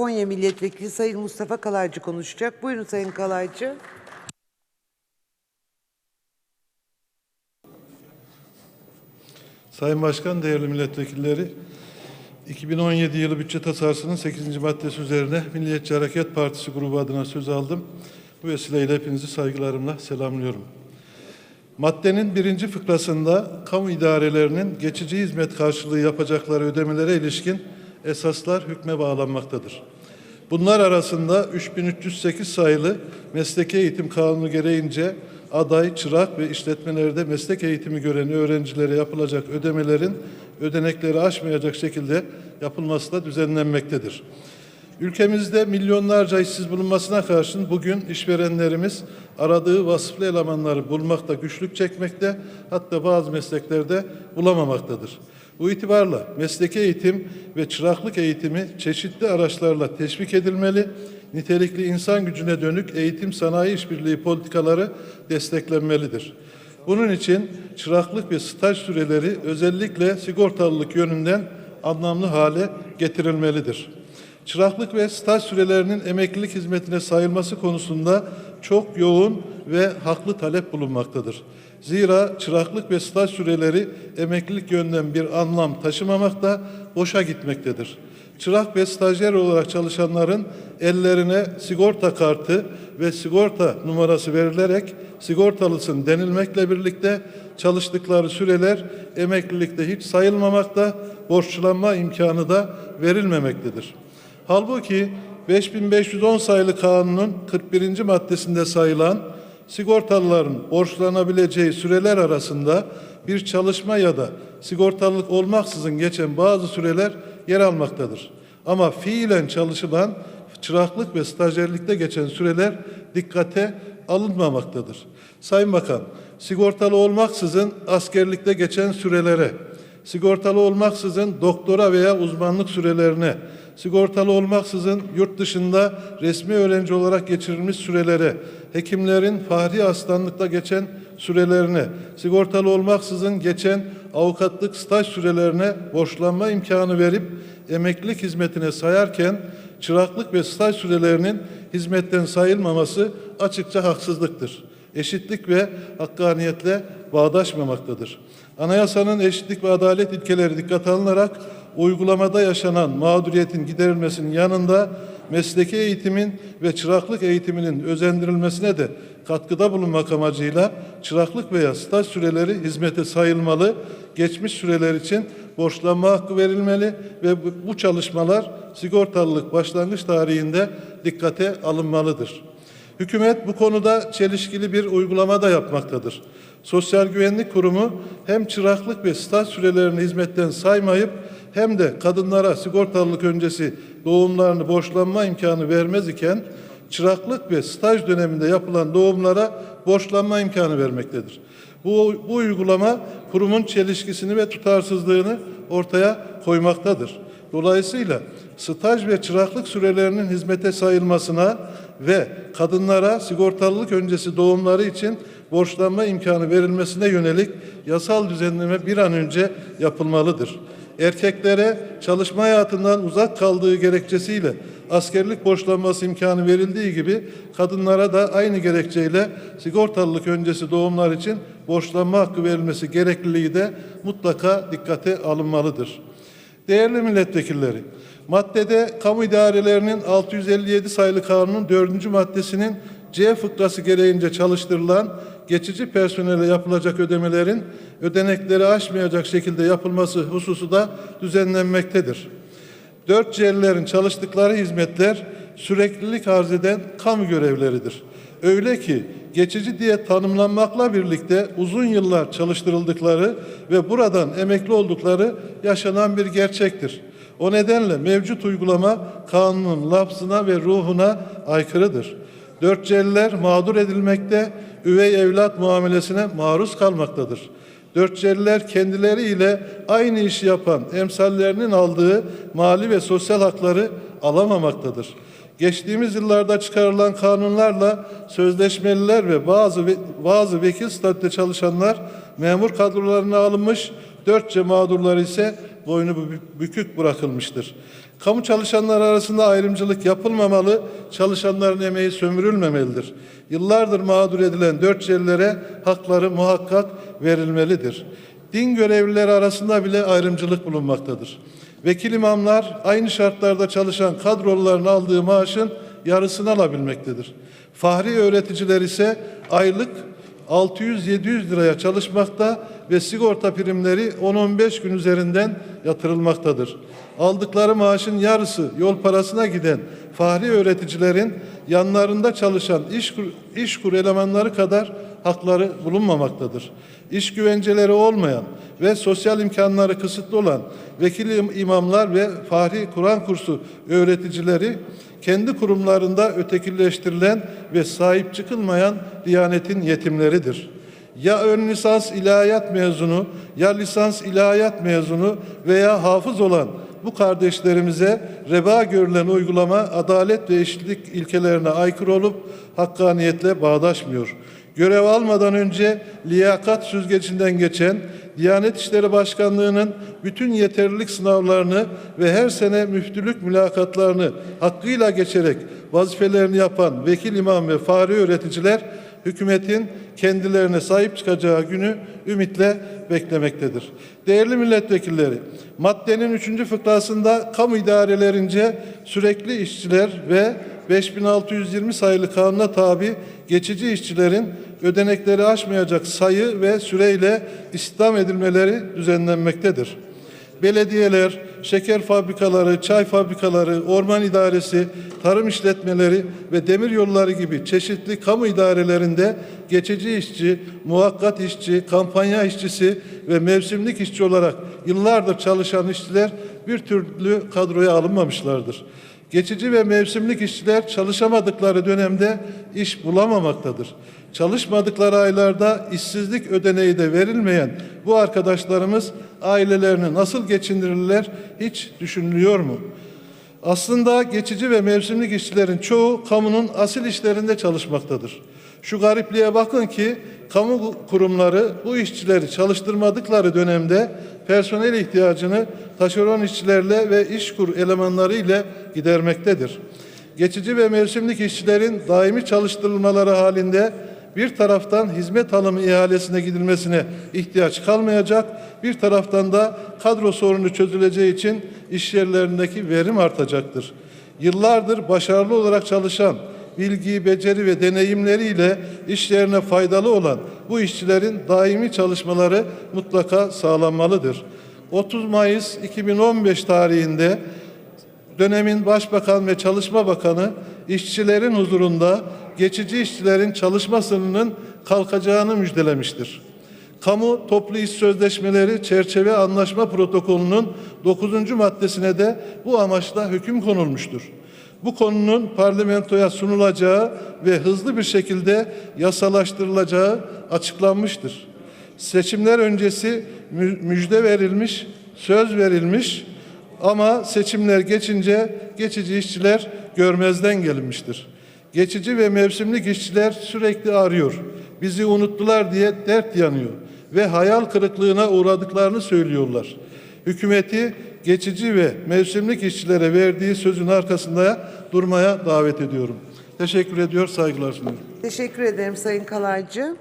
Konya Milletvekili Sayın Mustafa Kalaycı konuşacak. Buyurun Sayın Kalaycı. Sayın Başkan, değerli milletvekilleri, 2017 yılı bütçe tasarısının 8. maddesi üzerine Milliyetçi Hareket Partisi grubu adına söz aldım. Bu vesileyle hepinizi saygılarımla selamlıyorum. Maddenin birinci fıkrasında kamu idarelerinin geçici hizmet karşılığı yapacakları ödemelere ilişkin esaslar hükme bağlanmaktadır. Bunlar arasında 3308 sayılı Mesleki Eğitim Kanunu gereğince aday, çırak ve işletmelerde meslek eğitimi gören öğrencilere yapılacak ödemelerin ödenekleri aşmayacak şekilde yapılması da düzenlenmektedir. Ülkemizde milyonlarca işsiz bulunmasına karşın bugün işverenlerimiz aradığı vasıflı elemanları bulmakta güçlük çekmekte, hatta bazı mesleklerde bulamamaktadır. Bu itibarla mesleki eğitim ve çıraklık eğitimi çeşitli araçlarla teşvik edilmeli, nitelikli insan gücüne dönük eğitim sanayi işbirliği politikaları desteklenmelidir. Bunun için çıraklık ve staj süreleri özellikle sigortalılık yönünden anlamlı hale getirilmelidir. Çıraklık ve staj sürelerinin emeklilik hizmetine sayılması konusunda çok yoğun ve haklı talep bulunmaktadır. Zira çıraklık ve staj süreleri emeklilik yönden bir anlam taşımamakta, boşa gitmektedir. Çırak ve stajyer olarak çalışanların ellerine sigorta kartı ve sigorta numarası verilerek sigortalısın denilmekle birlikte çalıştıkları süreler emeklilikte hiç sayılmamakta, borçlanma imkanı da verilmemektedir. Halbuki 5510 sayılı kanunun 41. maddesinde sayılan sigortalıların borçlanabileceği süreler arasında bir çalışma ya da sigortalılık olmaksızın geçen bazı süreler yer almaktadır. Ama fiilen çalışılan çıraklık ve stajyerlikte geçen süreler dikkate alınmamaktadır. Sayın Bakan, sigortalı olmaksızın askerlikte geçen sürelere, sigortalı olmaksızın doktora veya uzmanlık sürelerine, sigortalı olmaksızın yurt dışında resmi öğrenci olarak geçirilmiş sürelere, hekimlerin fahri hastanlıkta geçen sürelerine, sigortalı olmaksızın geçen avukatlık staj sürelerine borçlanma imkanı verip emeklilik hizmetine sayarken çıraklık ve staj sürelerinin hizmetten sayılmaması açıkça haksızlıktır. Eşitlik ve hakkaniyetle bağdaşmamaktadır. Anayasanın eşitlik ve adalet ilkeleri dikkate alınarak uygulamada yaşanan mağduriyetin giderilmesinin yanında mesleki eğitimin ve çıraklık eğitiminin özendirilmesine de katkıda bulunmak amacıyla çıraklık veya staj süreleri hizmete sayılmalı, geçmiş süreler için borçlanma hakkı verilmeli ve bu- çalışmalar sigortalılık başlangıç tarihinde dikkate alınmalıdır. Hükümet bu konuda çelişkili bir uygulama da yapmaktadır. Sosyal Güvenlik Kurumu hem çıraklık ve staj sürelerini hizmetten saymayıp hem de kadınlara sigortalılık öncesi doğumlarını borçlanma imkanı vermez iken çıraklık ve staj döneminde yapılan doğumlara borçlanma imkanı vermektedir. Bu, bu uygulama kurumun çelişkisini ve tutarsızlığını ortaya koymaktadır. Dolayısıyla staj ve çıraklık sürelerinin hizmete sayılmasına ve kadınlara sigortalılık öncesi doğumları için borçlanma imkanı verilmesine yönelik yasal düzenleme bir an önce yapılmalıdır. Erkeklere çalışma hayatından uzak kaldığı gerekçesiyle askerlik borçlanması imkanı verildiği gibi kadınlara da aynı gerekçeyle sigortalılık öncesi doğumlar için borçlanma hakkı verilmesi gerekliliği de mutlaka dikkate alınmalıdır. Değerli milletvekilleri, maddede kamu idarelerinin 657 sayılı kanunun 4. maddesinin C fıkrası gereğince çalıştırılan geçici personele yapılacak ödemelerin ödenekleri aşmayacak şekilde yapılması hususu da düzenlenmektedir. Dört C'lilerin çalıştıkları hizmetler süreklilik arz eden kamu görevleridir. Öyle ki geçici diye tanımlanmakla birlikte uzun yıllar çalıştırıldıkları ve buradan emekli oldukları yaşanan bir gerçektir. O nedenle mevcut uygulama kanunun lafzına ve ruhuna aykırıdır. Dört C'liler mağdur edilmekte, üvey evlat muamelesine maruz kalmaktadır. Dörtçeliler kendileriyle aynı işi yapan emsallerinin aldığı mali ve sosyal hakları alamamaktadır. Geçtiğimiz yıllarda çıkarılan kanunlarla sözleşmeliler ve bazı bazı vekil statüde çalışanlar memur kadrolarına alınmış, dörtçe mağdurlar ise boynu bü- bükük bırakılmıştır. Kamu çalışanları arasında ayrımcılık yapılmamalı, çalışanların emeği sömürülmemelidir. Yıllardır mağdur edilen dört yerlere hakları muhakkak verilmelidir. Din görevlileri arasında bile ayrımcılık bulunmaktadır. Vekil imamlar aynı şartlarda çalışan kadroların aldığı maaşın yarısını alabilmektedir. Fahri öğreticiler ise aylık 600-700 liraya çalışmakta ve sigorta primleri 10-15 gün üzerinden yatırılmaktadır. Aldıkları maaşın yarısı yol parasına giden fahri öğreticilerin yanlarında çalışan işkur, işkur elemanları kadar hakları bulunmamaktadır. İş güvenceleri olmayan ve sosyal imkanları kısıtlı olan vekil im- imamlar ve fahri Kur'an kursu öğreticileri kendi kurumlarında ötekileştirilen ve sahip çıkılmayan Diyanetin yetimleridir. Ya ön lisans ilahiyat mezunu, ya lisans ilahiyat mezunu veya hafız olan bu kardeşlerimize reba görülen uygulama adalet ve eşitlik ilkelerine aykırı olup hakkaniyetle bağdaşmıyor. Görev almadan önce liyakat süzgecinden geçen Diyanet İşleri Başkanlığı'nın bütün yeterlilik sınavlarını ve her sene müftülük mülakatlarını hakkıyla geçerek vazifelerini yapan vekil imam ve fahri öğreticiler hükümetin kendilerine sahip çıkacağı günü ümitle beklemektedir. Değerli milletvekilleri, maddenin 3. fıkrasında kamu idarelerince sürekli işçiler ve 5620 sayılı kanuna tabi geçici işçilerin ödenekleri aşmayacak sayı ve süreyle istihdam edilmeleri düzenlenmektedir. Belediyeler, şeker fabrikaları, çay fabrikaları, orman idaresi, tarım işletmeleri ve demir yolları gibi çeşitli kamu idarelerinde geçici işçi, muhakkat işçi, kampanya işçisi ve mevsimlik işçi olarak yıllardır çalışan işçiler bir türlü kadroya alınmamışlardır. Geçici ve mevsimlik işçiler çalışamadıkları dönemde iş bulamamaktadır. Çalışmadıkları aylarda işsizlik ödeneği de verilmeyen bu arkadaşlarımız ailelerini nasıl geçindirirler hiç düşünülüyor mu? Aslında geçici ve mevsimlik işçilerin çoğu kamunun asil işlerinde çalışmaktadır. Şu garipliğe bakın ki kamu kurumları bu işçileri çalıştırmadıkları dönemde personel ihtiyacını taşeron işçilerle ve işkur elemanları ile gidermektedir. Geçici ve mevsimlik işçilerin daimi çalıştırılmaları halinde bir taraftan hizmet alımı ihalesine gidilmesine ihtiyaç kalmayacak, bir taraftan da kadro sorunu çözüleceği için iş yerlerindeki verim artacaktır. Yıllardır başarılı olarak çalışan, bilgi, beceri ve deneyimleriyle işlerine faydalı olan bu işçilerin daimi çalışmaları mutlaka sağlanmalıdır. 30 Mayıs 2015 tarihinde dönemin Başbakan ve Çalışma Bakanı işçilerin huzurunda geçici işçilerin çalışma sınırının kalkacağını müjdelemiştir. Kamu toplu iş sözleşmeleri çerçeve anlaşma protokolünün 9. maddesine de bu amaçla hüküm konulmuştur. Bu konunun parlamentoya sunulacağı ve hızlı bir şekilde yasalaştırılacağı açıklanmıştır. Seçimler öncesi mü- müjde verilmiş, söz verilmiş ama seçimler geçince geçici işçiler görmezden gelinmiştir. Geçici ve mevsimlik işçiler sürekli arıyor. Bizi unuttular diye dert yanıyor ve hayal kırıklığına uğradıklarını söylüyorlar. Hükümeti geçici ve mevsimlik işçilere verdiği sözün arkasında durmaya davet ediyorum. Teşekkür ediyor, saygılar sunuyorum. Teşekkür ederim Sayın Kalaycı.